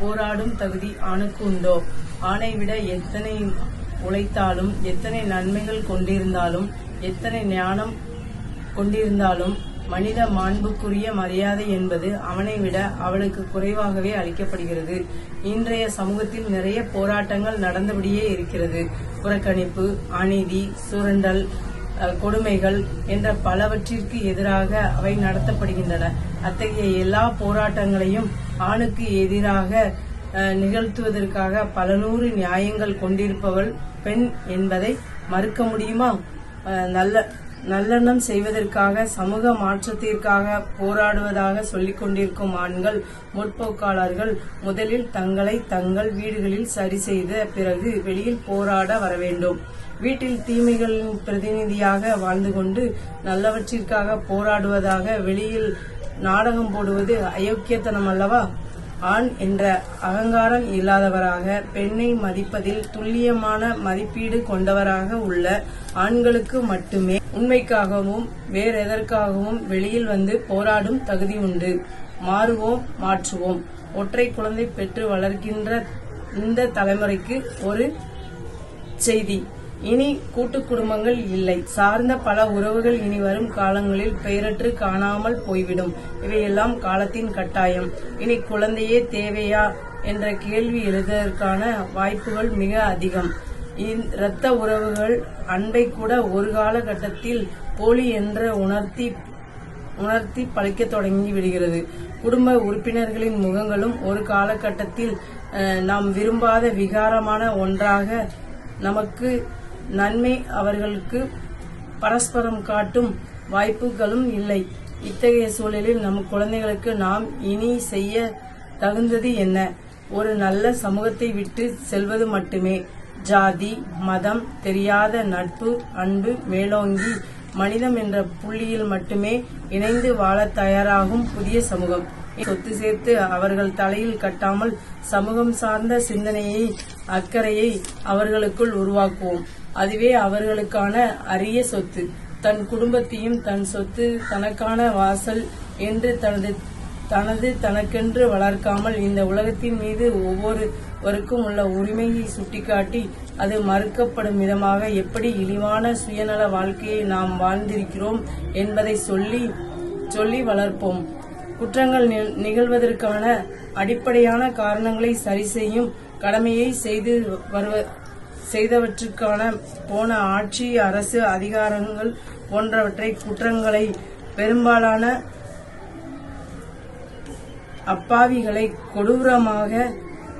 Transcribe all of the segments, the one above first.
போராடும் தகுதி ஆணுக்கு உண்டோ? ஆணை விட எத்தனை உழைத்தாலும் எத்தனை நன்மைகள் கொண்டிருந்தாலும் எத்தனை ஞானம் கொண்டிருந்தாலும் மனித மாண்புக்குரிய மரியாதை என்பது அவனை விட அவளுக்கு குறைவாகவே அளிக்கப்படுகிறது. இன்றைய சமூகத்தில் நிறைய போராட்டங்கள் நடந்தபடியே இருக்கிறது. புறக்கணிப்பு அநீதி சுரண்டல் கொடுமைகள் என்ற பலவற்றிற்கு எதிராக அவை நடத்தப்படுகின்றன. அத்தகைய எல்லா போராட்டங்களையும் ஆணுக்கு எதிராக நிகழ்த்துவதற்காக பல நூறு நியாயங்கள் கொண்டிருப்பவள் பெண் என்பதை மறுக்க முடியுமா? நல்ல நல்லெண்ணம் செய்வதற்காக சமூக மாற்றத்திற்காக போராடுவதாக சொல்லிக் கொண்டிருக்கும் ஆண்கள் முற்போக்காளர்கள் முதலில் தங்களை தங்கள் வீடுகளில் சரி செய்த பிறகு வெளியில் போராட வர வேண்டும். வீட்டில் தீமைகளின் பிரதிநிதியாக வாழ்ந்து கொண்டு நல்லவற்றிற்காக போராடுவதாக வெளியில் நாடகம் போடுவது அயோக்கியத்தனம் அல்லவா? ஆண் என்ற அகங்காரம் இல்லாதவராக பெண்ணை மதிப்பதில் துல்லியமான மதிப்பீடு கொண்டவராக உள்ள ஆண்களுக்கு மட்டுமே உண்மைக்காகவும் வேறெதற்காகவும் வெளியில் வந்து போராடும் தகுதி உண்டு. மாறுவோம் மாற்றுவோம். ஒற்றை குழந்தை பெற்று வளர்க்கின்ற இந்த தலைமுறைக்கு ஒரு செய்தி. இனி கூட்டு குடும்பங்கள் இல்லை. சார்ந்த பல உறவுகள் இனி வரும் காலங்களில் பெயரற்று காணாமல் போய்விடும். இவையெல்லாம் காலத்தின் கட்டாயம். இனி குழந்தையே தேவையா என்ற கேள்வி எழுதுவதற்கான வாய்ப்புகள் மிக அதிகம். இரத்த உறவுகள் அன்பை கூட ஒரு காலகட்டத்தில் போலி என்ற உணர்த்தி உணர்த்தி பழிக்க தொடங்கி விடுகிறது. குடும்ப உறுப்பினர்களின் முகங்களும் ஒரு காலகட்டத்தில் நாம் விரும்பாத விகாரமான ஒன்றாக நமக்கு நன்மை அவர்களுக்கு பரஸ்பரம் காட்டும் வாய்ப்புகளும் இல்லை. இத்தகைய சூழலில் நம் குழந்தைகளுக்கு நாம் இனி செய்ய தகுந்தது என்ன? ஒரு நல்ல சமூகத்தை விட்டு செல்வது மட்டுமே. ஜாதி மதம் தெரியாத நட்பு அன்பு மேலோங்கி மனிதம் என்ற புள்ளியில் மட்டுமே இணைந்து வாழ தயாராகும் புதிய சமூகம். சொத்து சேர்த்து அவர்கள் தலையில் கட்டாமல் சமூகம் சார்ந்த சிந்தனையை அக்கறையை அவர்களுக்குள் உருவாக்குவோம். அதுவே அவர்களுக்கான அரிய சொத்து. தன் குடும்பத்தையும் தன் சொத்து தனக்கான வாசல் என்று தனது தனது தனக்கென்று வளர்க்காமல் இந்த உலகத்தின் மீது ஒவ்வொருவருக்கும் உள்ள உரிமையை சுட்டிக்காட்டி அது மறுக்கப்படும் விதமாக எப்படி இழிவான சுயநல வாழ்க்கையை நாம் வாழ்ந்திருக்கிறோம் என்பதை சொல்லி சொல்லி வளர்ப்போம். குற்றங்கள் நிகழ்வதற்கான அடிப்படையான காரணங்களை சரி செய்யும் கடமையை செய்து வருவ செய்தவற்றுக்கான போன ஆட்சி அரசு அதிகாரங்கள் போன்றவற்றை குற்றங்களை பெரும்பாலான அப்பாவிகளை கொடூரமாக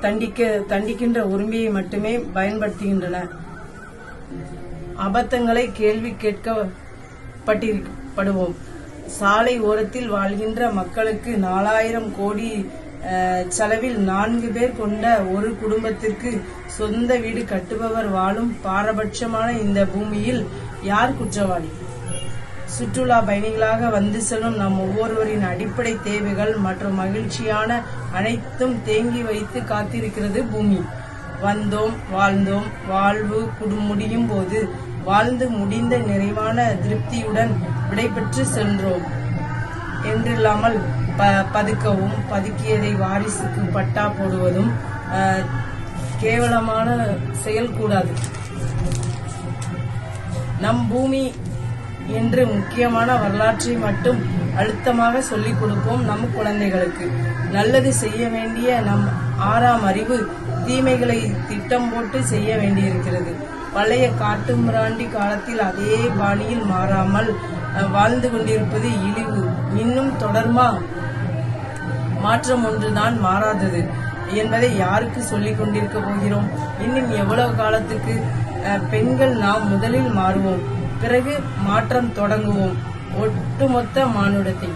தண்டிக்க தண்டிக்கின்ற உரிமையை மட்டுமே பயன்படுத்துகின்றன. அபத்தங்களை கேள்வி கேட்கப்பட்டிருப்படுவோம் சாலை ஓரத்தில் வாழ்கின்ற மக்களுக்கு நாலாயிரம் கோடி செலவில் நான்கு பேர் கொண்ட ஒரு குடும்பத்திற்கு சொந்த வீடு கட்டுபவர் வாழும் பாரபட்சமான இந்த பூமியில் யார் குற்றவாளி? சுற்றுலா பயணிகளாக வந்து செல்லும் நம் ஒவ்வொருவரின் அடிப்படை தேவைகள் மற்றும் மகிழ்ச்சியான அனைத்தும் தேங்கி வைத்து காத்திருக்கிறது பூமி. வந்தோம் வாழ்ந்தோம் வாழ்வு குடும் முடியும் போது வாழ்ந்து முடிந்த நிறைவான திருப்தியுடன் விடைபெற்று சென்றோம். என்றில்லாமல் ப- பதுக்கவும் பதுக்கியதை வாரிசுக்கு பட்டா போடுவதும் அஹ், கேவலமான செயல் கூடாது. நம் பூமி என்று முக்கியமான வரலாற்றை மட்டும் அழுத்தமாக சொல்லிக் கொடுப்போம் நம் குழந்தைகளுக்கு. நல்லது செய்ய வேண்டிய நம் ஆறாம் அறிவு தீமைகளை திட்டம் போட்டு செய்ய வேண்டியிருக்கிறது. பழைய காட்டுமிராண்டி காலத்தில் அதே பாணியில் மாறாமல் வாழ்ந்து கொண்டிருப்பது இழிவு. இன்னும் தொடர்மா? மாற்றம் ஒன்றுதான் மாறாதது என்பதை யாருக்கு சொல்லிக் கொண்டிருக்க போகிறோம்? இன்னும் எவ்வளவு காலத்துக்கு பெண்கள் நாம் முதலில் மாறுவோம் பிறகு மாற்றம் தொடங்குவோம். ஒட்டுமொத்த மானுடத்தை